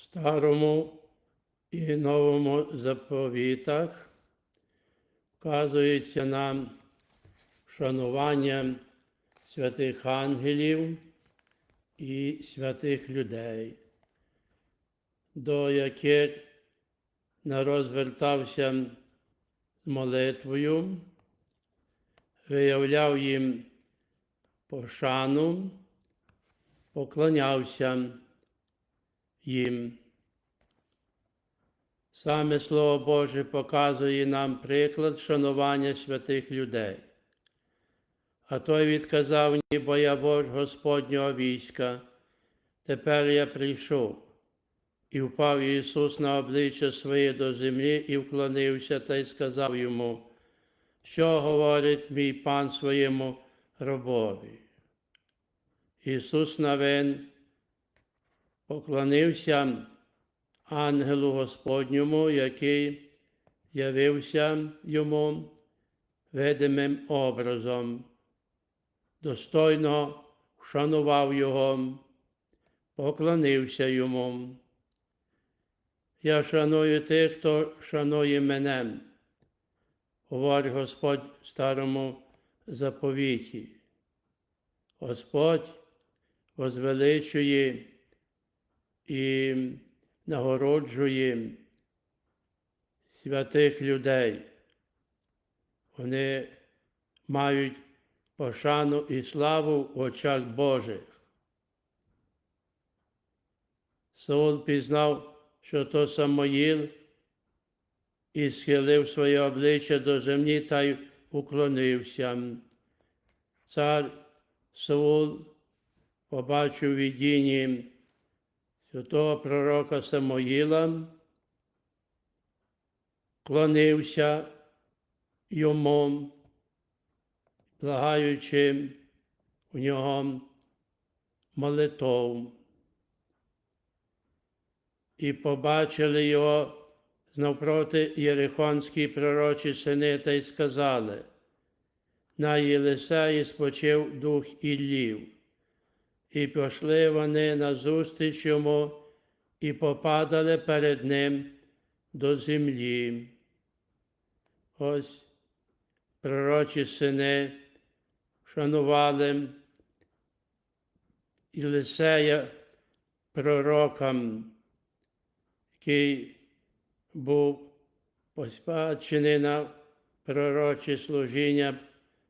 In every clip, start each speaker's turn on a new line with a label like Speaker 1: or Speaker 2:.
Speaker 1: старому і новому заповітах вказується нам вшанування святих ангелів і святих людей, до яких народ звертався з молитвою, виявляв їм пошану, поклонявся їм. Саме Слово Боже показує нам приклад шанування святих людей. А той відказав ні, бо я Бож Господнього війська. Тепер я прийшов. І впав Ісус на обличчя своє до землі і вклонився та й сказав йому, що говорить мій пан своєму рабові. Ісус навин поклонився ангелу Господньому, який явився йому видимим образом, достойно вшанував його, поклонився йому. Я шаную тих, хто шанує мене, говорить Господь в старому заповіті. Господь возвеличує і нагороджує святих людей. Вони мають пошану і славу в очах Божих. Саул пізнав, що то Самоїл, і схилив своє обличчя до землі та й уклонився. Цар Саул побачив видінні святого пророка Самоїла, клонився йому, благаючи у нього молитов. І побачили його навпроти Єрихонські пророчі сини та й сказали, на Єлисеї спочив дух Іллів. І пішли вони назустріч йому і попадали перед ним до землі. Ось пророчі сини шанували Єлисея пророком, який був поспадчений на пророче служіння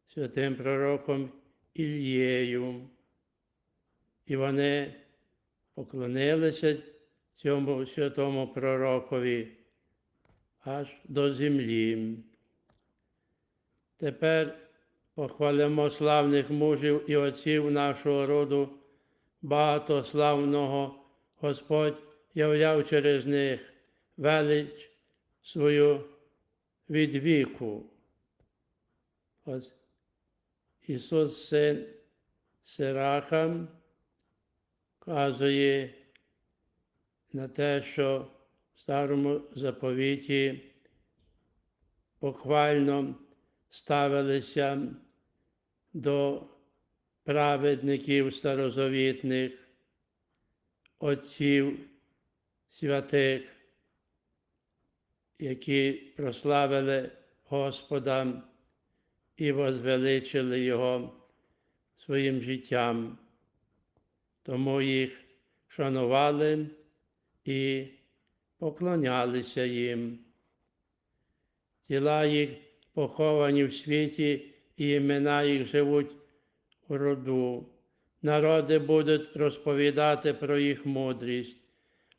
Speaker 1: святим пророком Ільєю. І вони поклонилися цьому святому пророкові аж до землі. Тепер похвалимо славних мужів і отців нашого роду, багатославного Господь являв через них велич свою від віку. Ось Ісус син Сираха вказує на те, що в старому заповіті похвально ставилися до праведників старозавітних, отців святих, які прославили Господа і возвеличили Його своїм життям. Тому їх шанували і поклонялися їм. Тіла їх поховані в світі, і імена їх живуть у роду. Народи будуть розповідати про їх мудрість,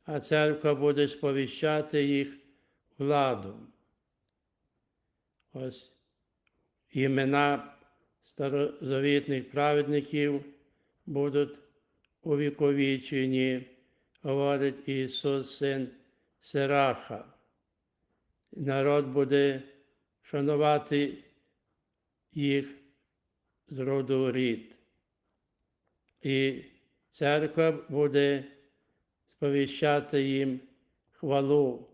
Speaker 1: а церква буде сповіщати їх владу. Ось імена старозавітних праведників будуть увіковічені, говорить Ісус Син Сираха. Народ буде шанувати їх з роду рід. І церква буде сповіщати їм хвалу,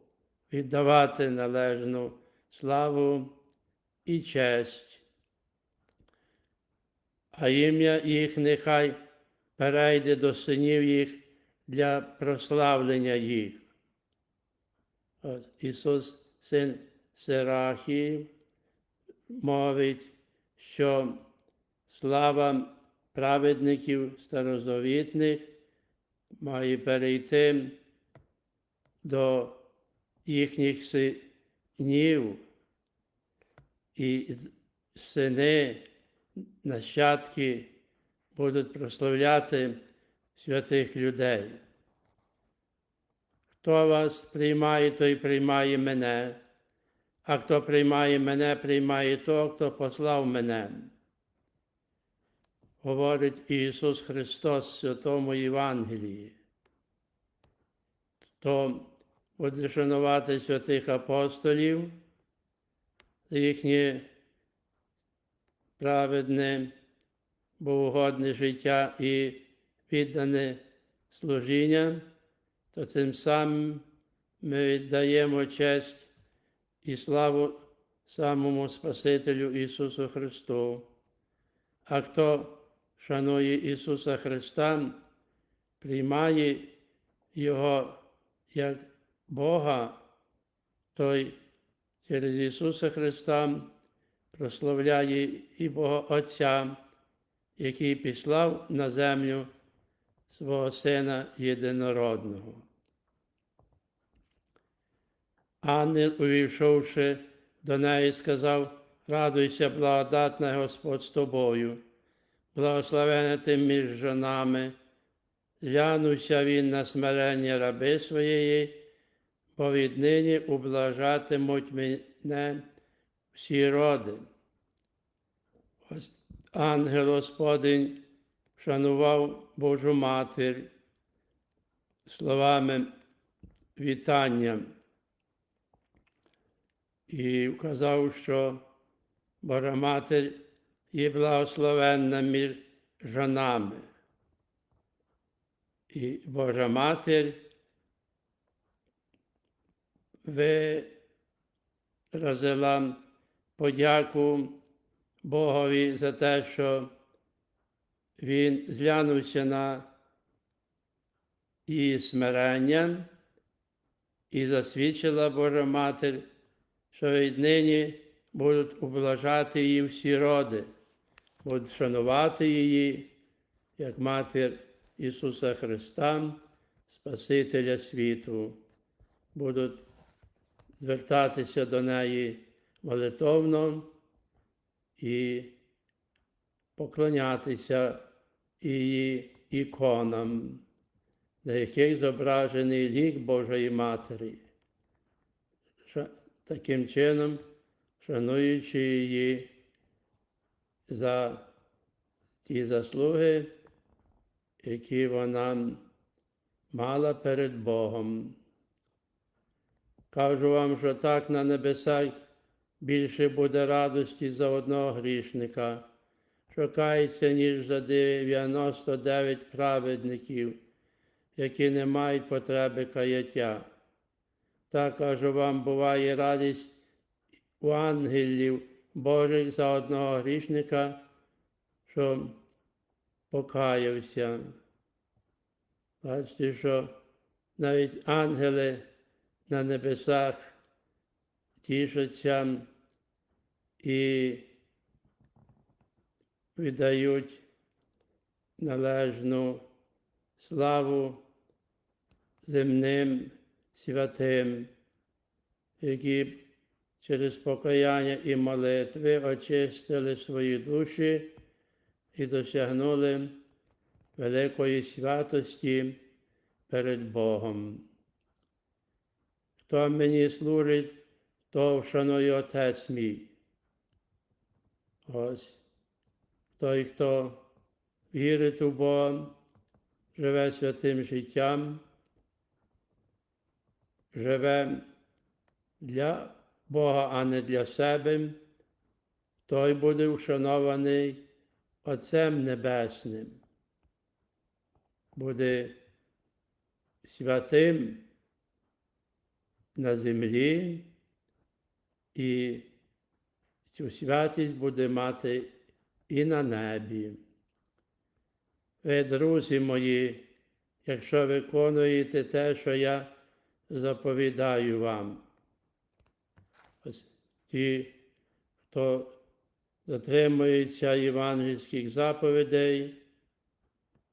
Speaker 1: віддавати належну славу і честь. А ім'я їх нехай перейде до синів їх для прославлення їх. От, Ісус, син Сирахії, мовить, що слава праведників старозавітних має перейти до їхніх синів і сини, нащадки будуть прославляти святих людей. Хто вас приймає, той приймає мене, а хто приймає мене, приймає того, хто послав мене. Говорить Ісус Христос в Святому Євангелії. Хто буде шанувати святих апостолів, їхнє праведне, богогодне життя і віддане служіння, то цим самим ми віддаємо честь і славу самому Спасителю Ісусу Христу. А хто шанує Ісуса Христа, приймає Його як Бога, той через Ісуса Христа прославляє і Бога Отця, який післав на землю свого Сина Єдинородного. Ангел, увійшовши до неї, сказав, радуйся, благодатна Господь з тобою, благословена ти між жонами, глянувся він на смирення раби своєї, бо віднині ублажатимуть мене всі роди. Ангел Господень вшанував Божу Матір словами вітання і вказав, що Божа Матір є благословенна між жонами. І Божа Матір виразила подяку Богові за те, що Він зглянувся на її смирення і засвідчила Божа Матір, що віднині будуть облажати її всі роди, будуть шанувати її як матір Ісуса Христа, Спасителя світу, будуть звертатися до неї молитовно і поклонятися її іконам, на яких зображений лік Божої Матері. Таким чином, шануючи її за ті заслуги, які вона мала перед Богом. Кажу вам, що так на небесах більше буде радості за одного грішника, що кається, ніж за 99 праведників, які не мають потреби каяття. Так кажу вам, буває радість у ангелів Божих за одного грішника, що покаявся. Бачите, що навіть ангели на небесах тішаться і віддають належну славу земним святим, які через покаяння і молитви очистили свої душі і досягнули великої святості перед Богом. Хто мені служить, то вшанує Отець мій. Ось той, хто вірить у Бога, живе святим життям, живе для Бога, а не для себе, той буде вшанований Отцем Небесним, буде святим на землі і цю святість буде мати і на небі. Ви, друзі мої, якщо виконуєте те, що я заповідаю вам. Ті, хто дотримується євангельських заповідей,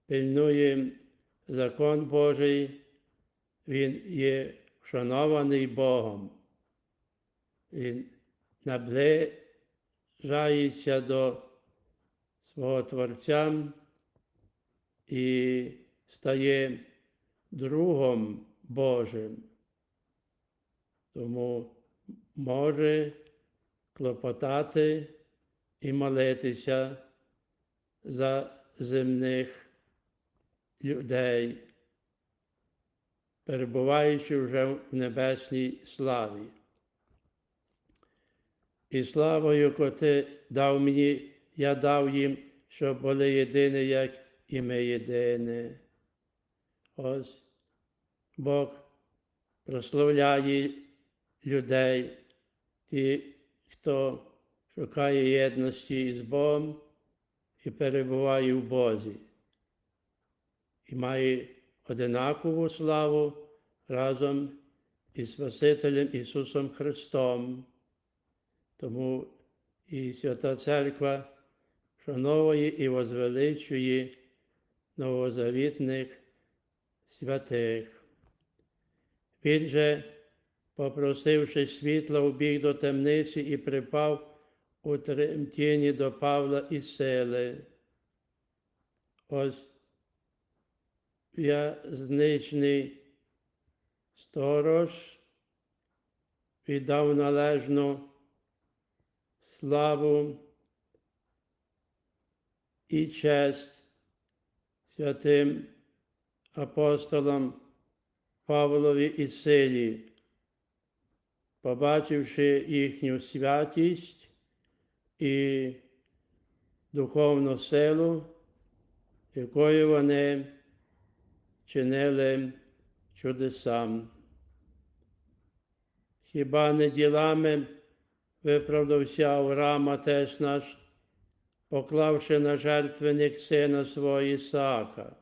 Speaker 1: пильнує закон Божий, він є вшанований Богом. Наближається до свого Творця і стає другом Божим. Тому може клопотати і молитися за земних людей, перебуваючи вже в небесній славі. І славою, яку ти дав мені, я дав їм, щоб були єдині, як і ми єдині. Ось Бог прославляє людей, ті, хто шукає єдності із Богом і перебуває в Бозі, і має одинакову славу разом із Спасителем Ісусом Христом. Тому і Свята Церква шановує і возвеличує новозавітних святих. Він же, попросивши світла, убіг до темниці і припав у тремтінні до Павла і сили. Ось в'язничний сторож віддав належну славу і честь святим апостолам Павлові і силі, побачивши їхню святість і духовну силу, якою вони чинили чудесам. Хіба не ділами виправдався Авраам, отець наш, поклавши на жертвенник сина свого Ісаака?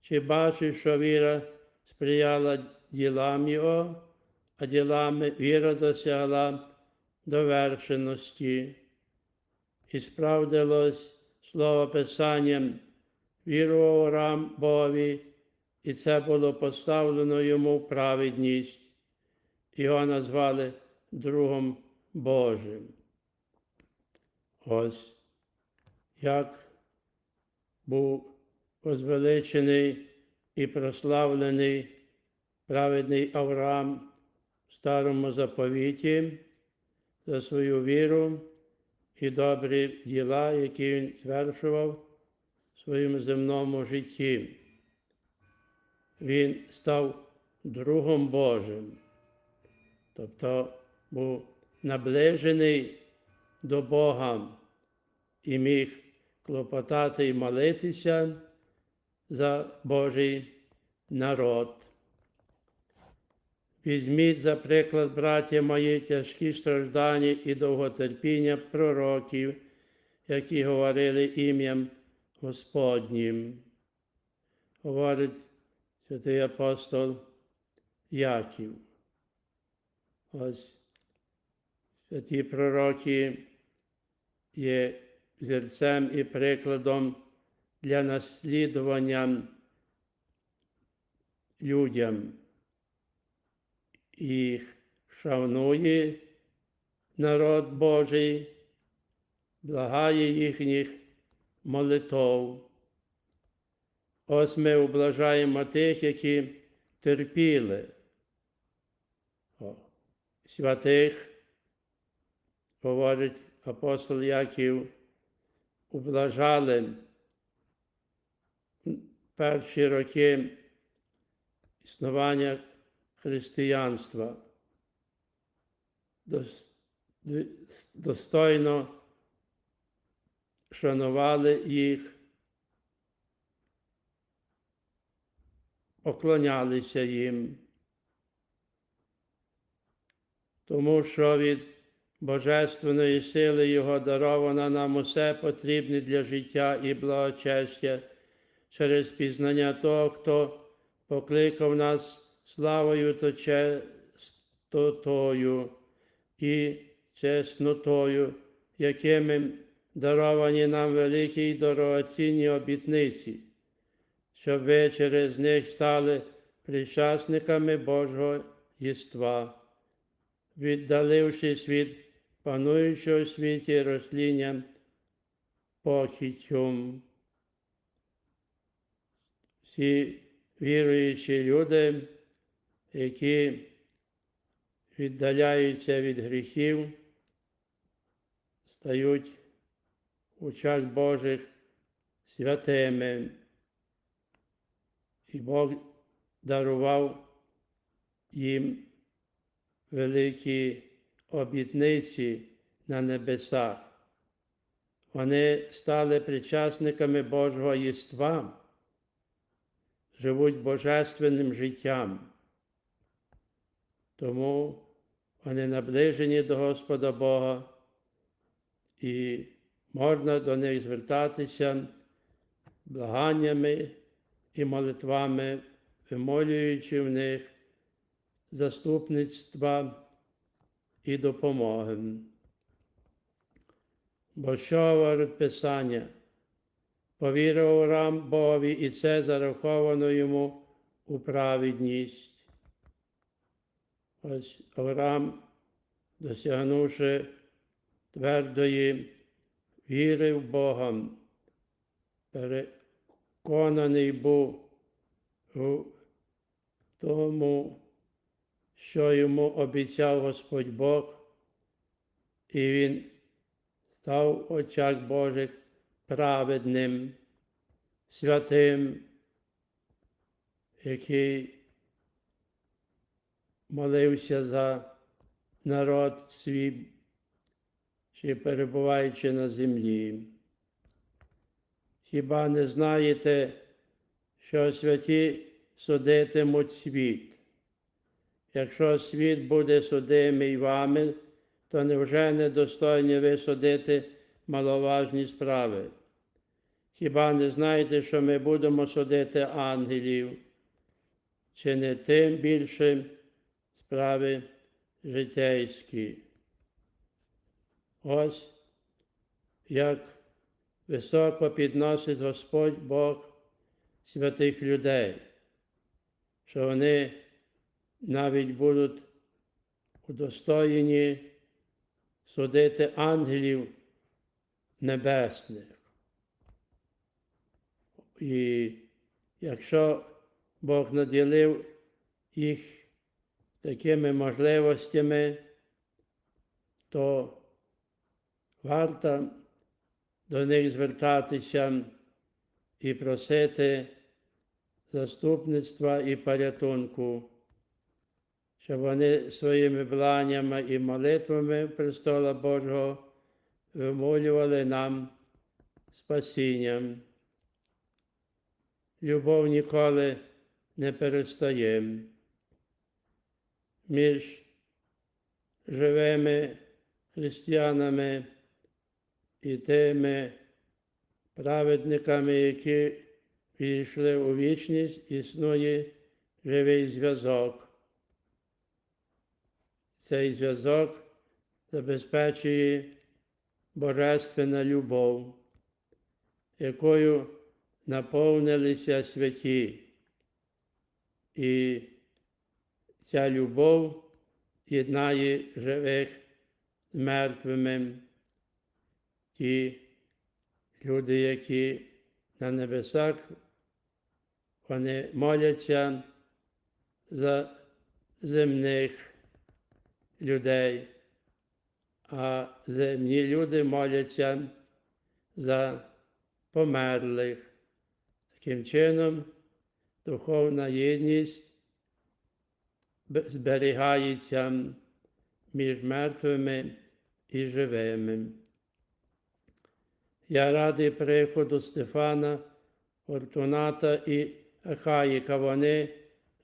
Speaker 1: Чи бачиш, що віра сприяла ділам його, а ділами віра досягла довершеності, і справдилось слово Писанням, вірував Авраам Богові, і це було поставлено йому праведність. Його назвали Другом Божим. Ось як був возвеличений і прославлений праведний Авраам в старому заповіті за свою віру і добрі діла, які він звершував в своєму земному житті. Він став другом Божим, тобто був наближений до Бога і міг клопотати і молитися за Божий народ. Візьміть за приклад, браття мої, тяжкі страждання і довготерпіння пророків, які говорили ім'ям Господнім. Говорить святий апостол Яків. Ось святі пророки є зірцем і прикладом для наслідування людям. Їх шанує народ Божий, благає їхніх молитов. Ось ми облажаємо тих, які терпіли. О, святих, говорить апостол Яків, облажали перші роки існування християнства. Достойно шанували їх, поклонялися їм, тому що від Божественної сили Його даровано нам усе потрібне для життя і благочестя через пізнання того, хто покликав нас славою та честотою і чеснотою, якими даровані нам великі й дорогоцінні обітниці, щоб ви через них стали причасниками Божого єства, віддалившись від пануючого в світі росління похитюм. Всі віруючі люди, які віддаляються від гріхів, стають у очах Божих святими. І Бог дарував їм великі обітниці на небесах. Вони стали причасниками Божого єства, живуть божественним життям. Тому вони наближені до Господа Бога і можна до них звертатися благаннями і молитвами, вимолюючи в них заступництва і допомоги. Бо що говорить Писання? Повірив Авраам Богові, і це зараховано йому у праведність. Ось Авраам, досягнувши твердої віри в Бога, переконаний був у тому, що йому обіцяв Господь Бог, і він став в очах Божих праведним, святим, який молився за народ свій, ще перебуваючи на землі. Хіба не знаєте, що святі судитимуть світ? Якщо світ буде судимий вами, то невже недостойні ви судити маловажні справи? Хіба не знаєте, що ми будемо судити ангелів? Чи не тим більше справи житейські? Ось як високо підносить Господь Бог святих людей, що вони навіть будуть удостоєні судити ангелів небесних. І якщо Бог наділив їх такими можливостями, то варто до них звертатися і просити заступництва і порятунку, щоб вони своїми бланнями і молитвами престола Божого вимолювали нам спасінням. Любов ніколи не перестає. Між живими християнами і тими праведниками, які війшли у вічність, існує живий зв'язок. Цей зв'язок забезпечує божественна любов, якою наповнилися святі. І ця любов єднає живих з мертвими. Ті люди, які на небесах, вони моляться за земних людей, а земні люди моляться за померлих. Таким чином, духовна єдність зберігається між мертвими і живими. Я радий приходу Стефана, Фортуната і Ахаїка. Вони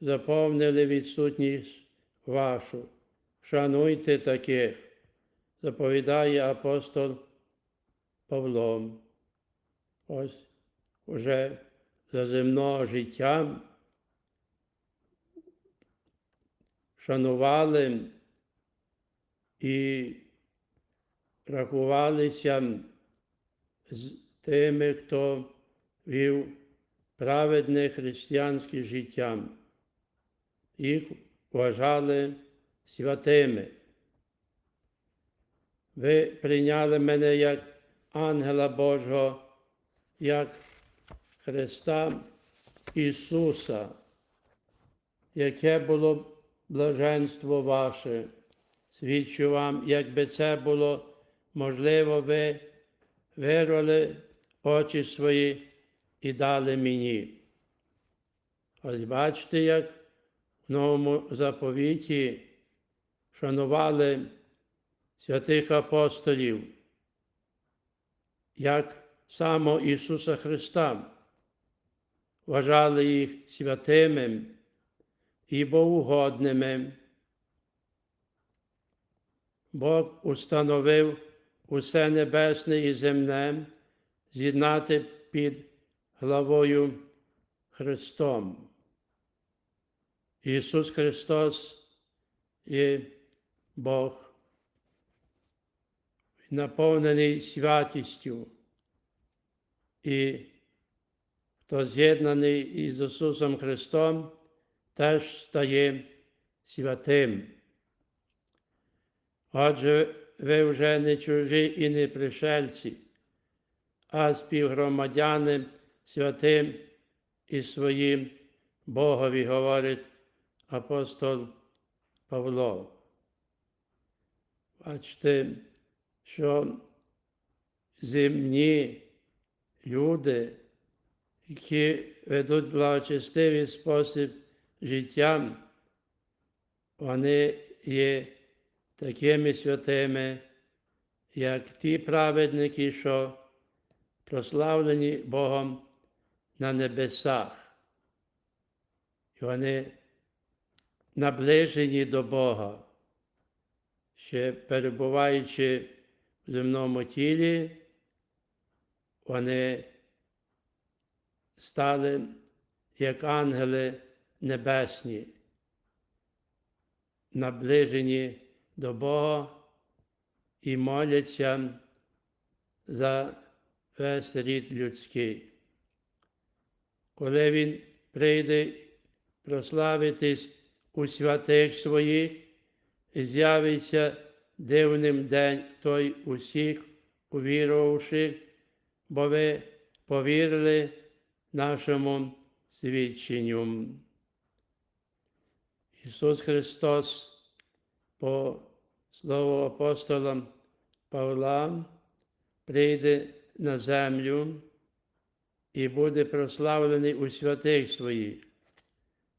Speaker 1: заповнили відсутність вашу. Шануйте таких, заповідає апостол Павло. Ось уже за земного життя, шанували і рахувалися з тими, хто вів праведне християнське життя. Їх вважали святими. Ви прийняли мене як ангела Божого, як Христа Ісуса, яке було блаженство ваше. Свідчу вам, якби це було можливо, ви вирвали очі свої і дали мені. Ось бачите, як в новому заповіті шанували святих апостолів, як само Ісуса Христа, вважали їх святими і богоугодними. Бог установив усе небесне і земне з'єднати під главою Христом. Ісус Христос є Бог, наповнений святістю, і хто з'єднаний із Ісусом Христом, теж стає святим. Отже, ви вже не чужі і не пришельці, а співгромадяни святим і своїм Богові, говорить апостол Павло. Бачите, що земні люди, які ведуть благочестивий спосіб життя, вони є такими святими, як ті праведники, що прославлені Богом на небесах. І вони наближені до Бога, ще перебуваючи в земному тілі, вони стали як ангели небесні, наближені до Бога і моляться за весь рід людський. Коли Він прийде прославитись у святих своїх, з'явиться дивним день той усіх увірувавших, бо ви повірили нашому свідченню. Ісус Христос по слову апостола Павла прийде на землю і буде прославлений у святих своїх.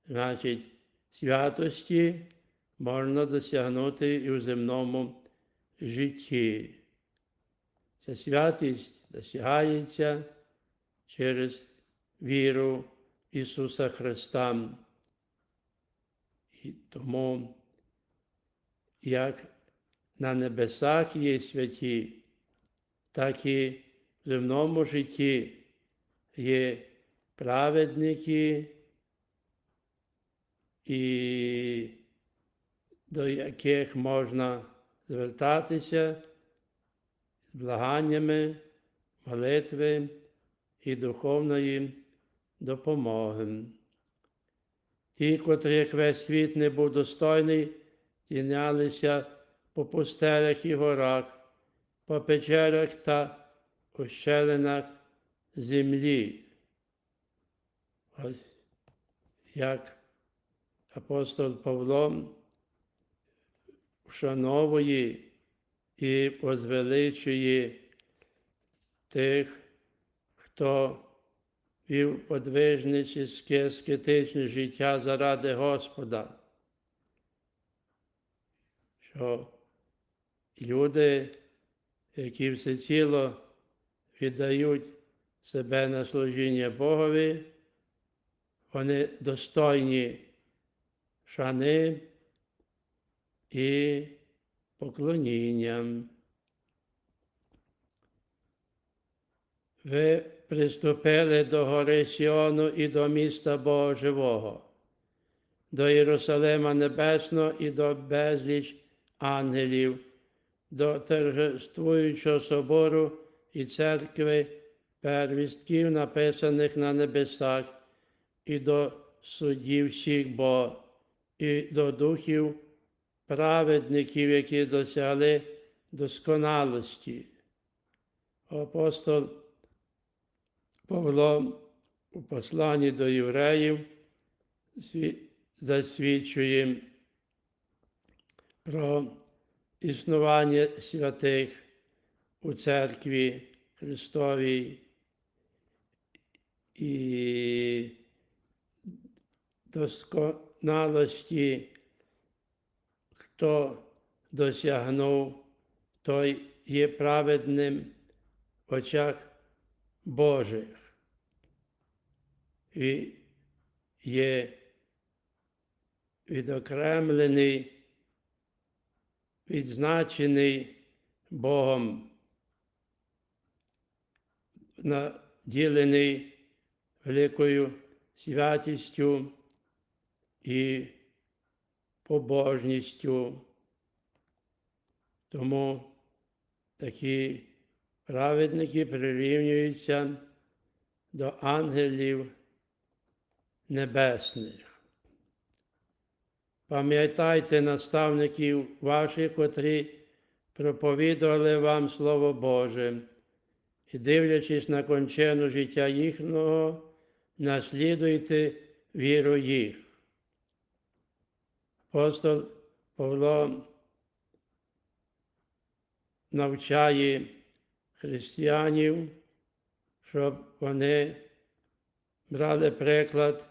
Speaker 1: Значить, святості можна досягнути і у земному житті. Ця святість досягається через віру Ісуса Христа. І тому, як на небесах є святі, так і в земному житті є праведники, і до яких можна звертатися з благаннями, молитви і духовної допомоги. Ті, котрі, як весь світ не був достойний, тінялися по пустелях і горах, по печерах та ущелинах землі. Ось як апостол Павло вшановує і возвеличує тих, хто вів подвижниче скетичне життя заради Господа, що люди, які всеціло віддають себе на служіння Богові, вони достойні шани і поклоніння. ви приступили до гори Сіону і до міста Бога Живого, до Єрусалима Небесного і до безліч ангелів, до торжествуючого собору і церкви, первістків, написаних на небесах, і до суддів всіх Бога, і до духів праведників, які досягли досконалості. Апостол Павло у посланні до євреїв засвідчує про існування святих у церкві Христовій і досконалості, хто досягнув, той є праведним в очах Божих. І є відокремлений, відзначений Богом, наділений великою святістю і побожністю. Тому такі праведники прирівнюються до ангелів небесних. Пам'ятайте наставників ваших, котрі проповідували вам Слово Боже, і, дивлячись на кончену життя їхнього, наслідуйте віру їх. Апостол Павло навчає християнів, щоб вони брали приклад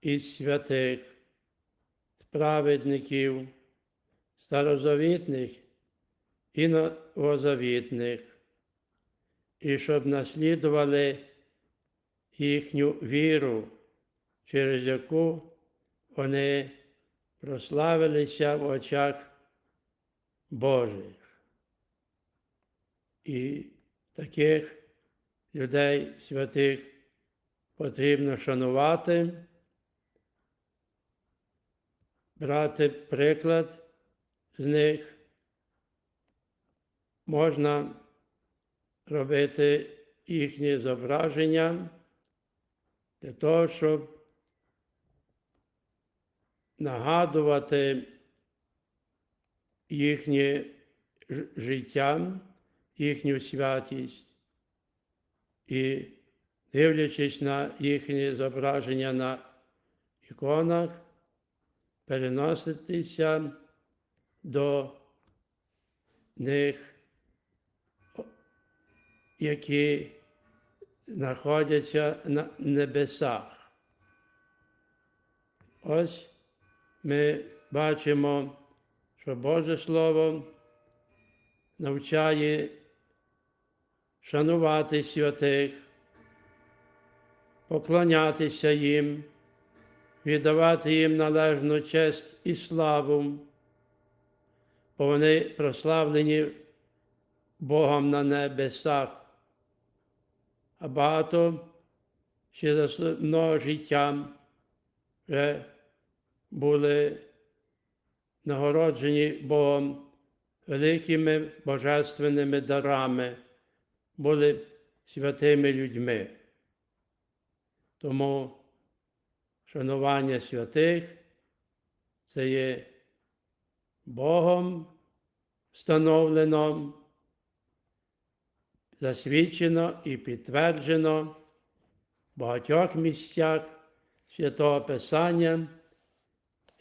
Speaker 1: із святих, праведників, старозавітних і новозавітних, і щоб наслідували їхню віру, через яку вони прославилися в очах Божих. І таких людей святих потрібно шанувати, брати приклад з них. Можна робити їхні зображення для того, щоб нагадувати їхнє життя, їхню святість і дивлячись на їхні зображення на іконах, переноситися до них, які знаходяться на небесах. Ось ми бачимо, що Боже Слово навчає шанувати святих, поклонятися їм, віддавати їм належну честь і славу, бо вони прославлені Богом на небесах, а багато ще за життя вже були нагороджені Богом великими божественними дарами, були святими людьми. Тому шанування святих це є Богом встановлено, засвідчено і підтверджено в багатьох місцях Святого Писання,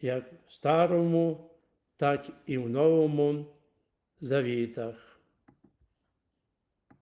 Speaker 1: як в Старому, так і в Новому Завітах.